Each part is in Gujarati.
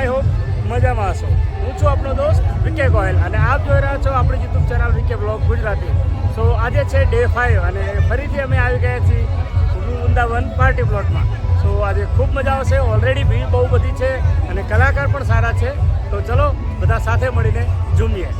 આઈ હોપ મજામાં હશો. હું છું આપણો દોસ્ત વિકે ગોયલ અને આપ જોઈ રહ્યા છો આપણી YouTube channel VK vlog Gujarati. So આજે છે ડે ફાઈવ અને ફરીથી અમે આવી ગયા છીએ વૃંદાવન પાર્ટી પ્લોટમાં સો આજે ખૂબ મજા આવશે. ઓલરેડી ભીડ બહુ બધી છે અને કલાકાર પણ સારા છે. તો ચલો બધા સાથે મળીને જુમીએ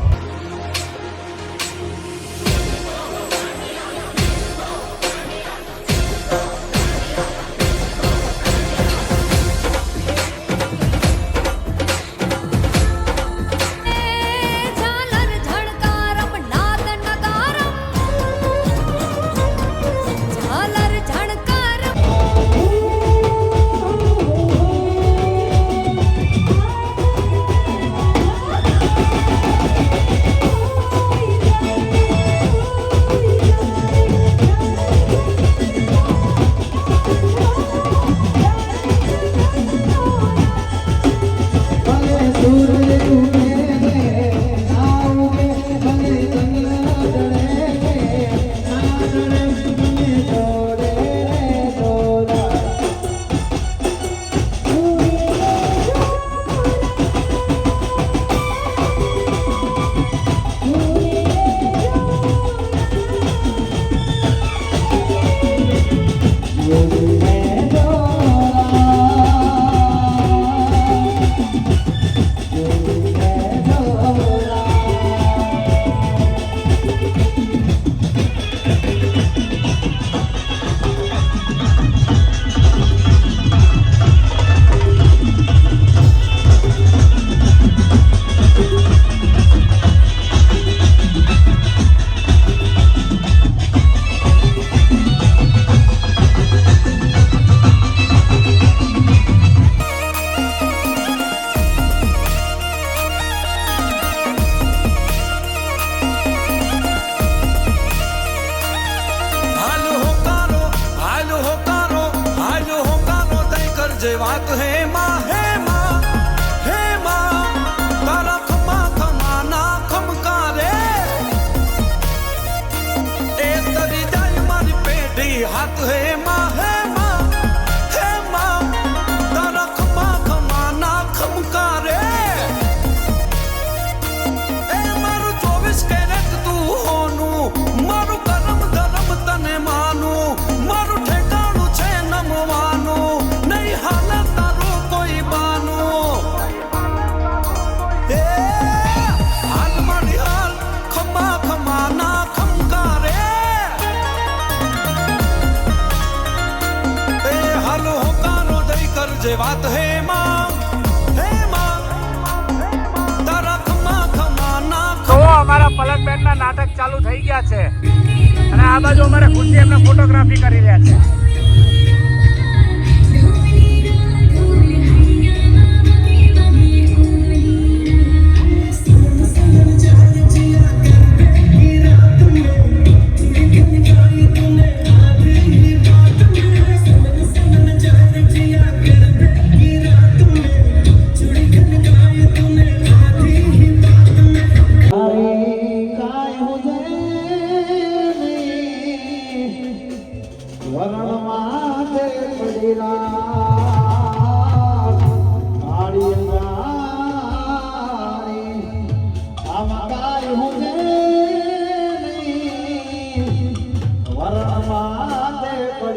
હાથ હે માં હે માં તારા ખમા ખમા ના તો અમારા પલક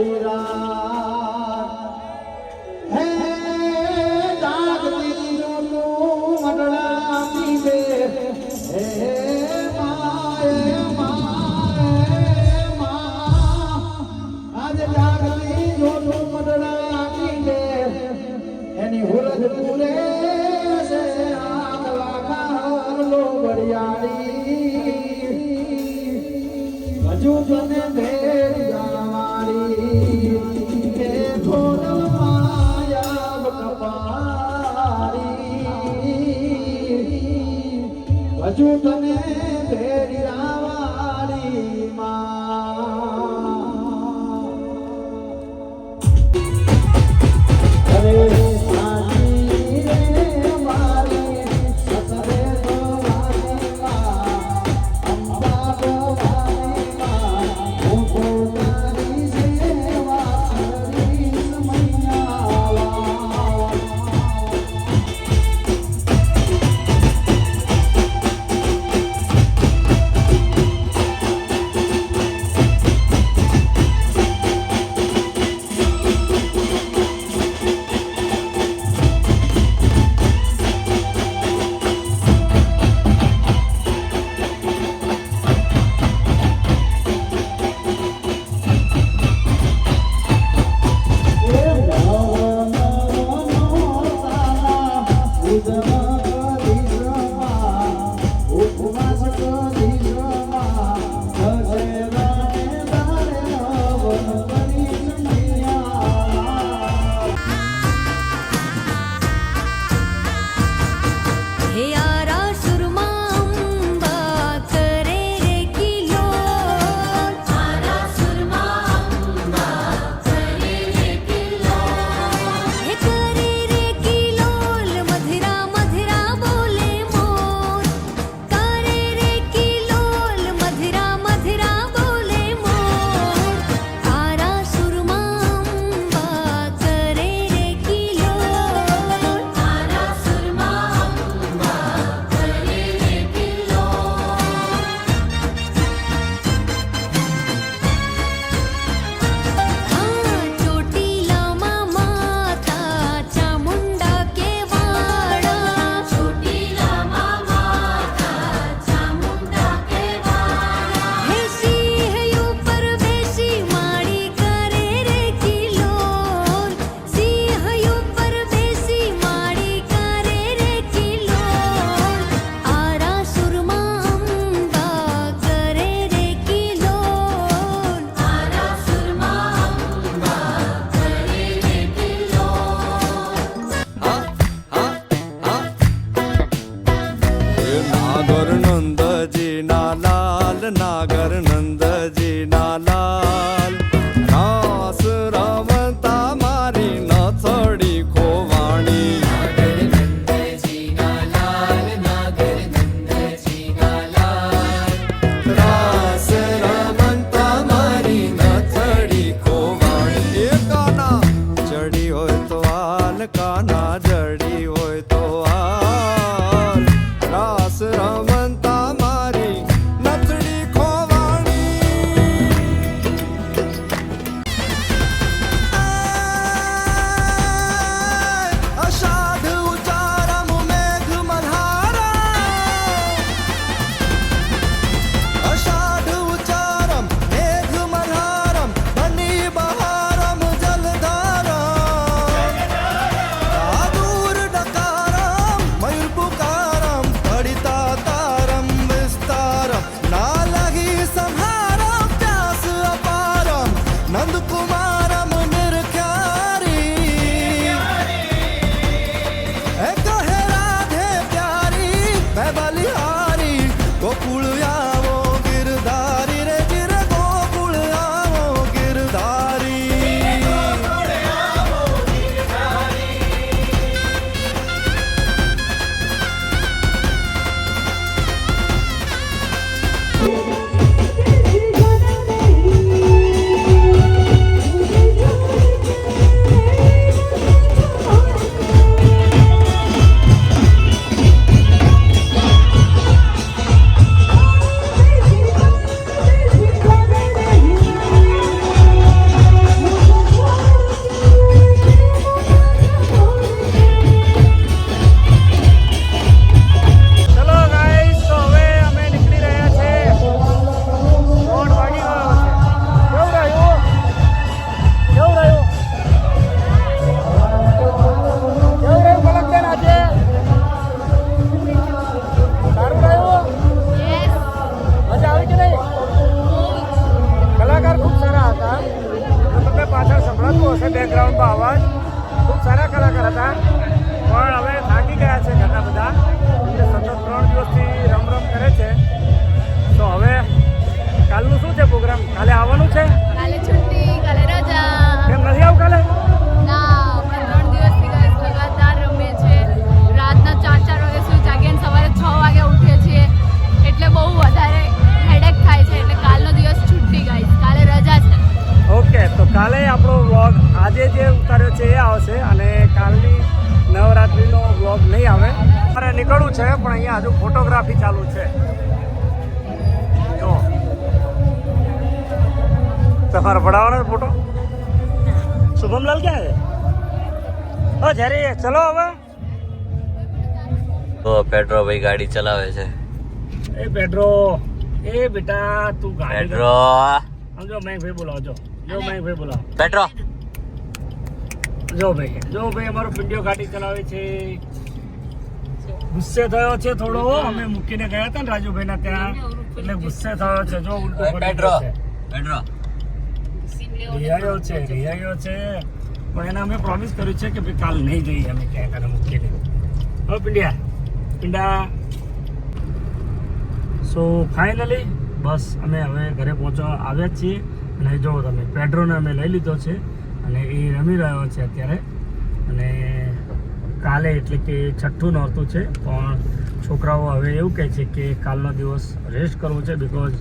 ayuda તો હાલ કાના જડી ખૂબ સારા કલાકાર પણ અહીંયા હજુ ફોટોગ્રાફી ચાલુ છે. જો. તમારે પડાવવાનો ફોટો શુભમલાલ ક્યાં છે? ઓ જ્યારે ચલો હવે. તો પેટ્રો ભાઈ ગાડી ચલાવે છે. એ પેટ્રો. એ બેટા તું ગાડી પેટ્રો. જો મેં ભાઈ બોલાવો જો. જો મેં ભાઈ બોલાવો. પેટ્રો. જો ભાઈ જો ભાઈ અમારો પિંડિયો ગાડી ચલાવે છે. ગુસ્સે થયો છે થોડો અમે મૂકીને ગયા હતા ને રાજુભાઈના ત્યાં. એટલે ગુસ્સે થયો છે. જો ઉલટો પડી પેટ્રો ગયો છે રિયાયો છે. પણ એને અમે પ્રોમિસ કર્યું છે કે ભાઈ કાલ નહીં જઈએ. અમે ક્યાંય તને મૂકીને. હવે પિંડિયા. પિંડા. સો ફાઇનલી બસ અમે હવે ઘરે પહોંચવા આવ્યા છીએ. અને જો તમે પેડ્રોને અમે લઈ લીધો છે. અને એ રમી રહ્યો છે અત્યારે. અને કાલે એટલે કે છઠ્ઠું નોરતું છે, પણ છોકરાઓ હવે એવું કહે છે કે કાલનો દિવસ રેસ્ટ કરવો છે બિકોઝ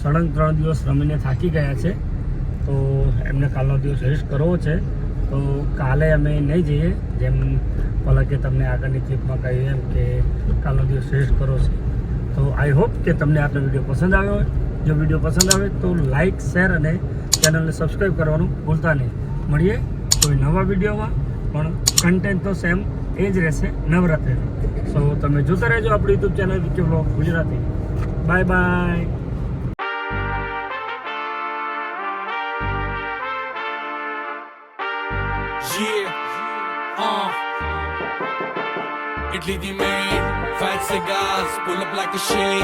સળંગ ત્રણ દિવસ રમીને થાકી ગયા છે, તો એમને કાલનો દિવસ રેસ્ટ કરવો છે. તો કાલે અમે નહીં જઈએ, જેમ પલકે તમને આગળની ક્લિપમાં કહ્યું એમ કે કાલનો દિવસ રેસ્ટ કરો છે. તો આઈ હોપ કે તમને આપણો વીડિયો પસંદ આવ્યો હોય. જો વીડિયો પસંદ આવે તો લાઇક શેર અને ચેનલને સબસ્ક્રાઈબ કરવાનું ભૂલતા નહીં. મળીએ કોઈ નવા વિડીયોમાં. પણ કન્ટેન્ટ તો સેમ એ જ રહેશે નવરાત્રિનું સો તમે જોતા રહેજો આપણી YouTube channel VK vlog Gujarati bye bye. Italy the main, five cigars, pull up like a shade.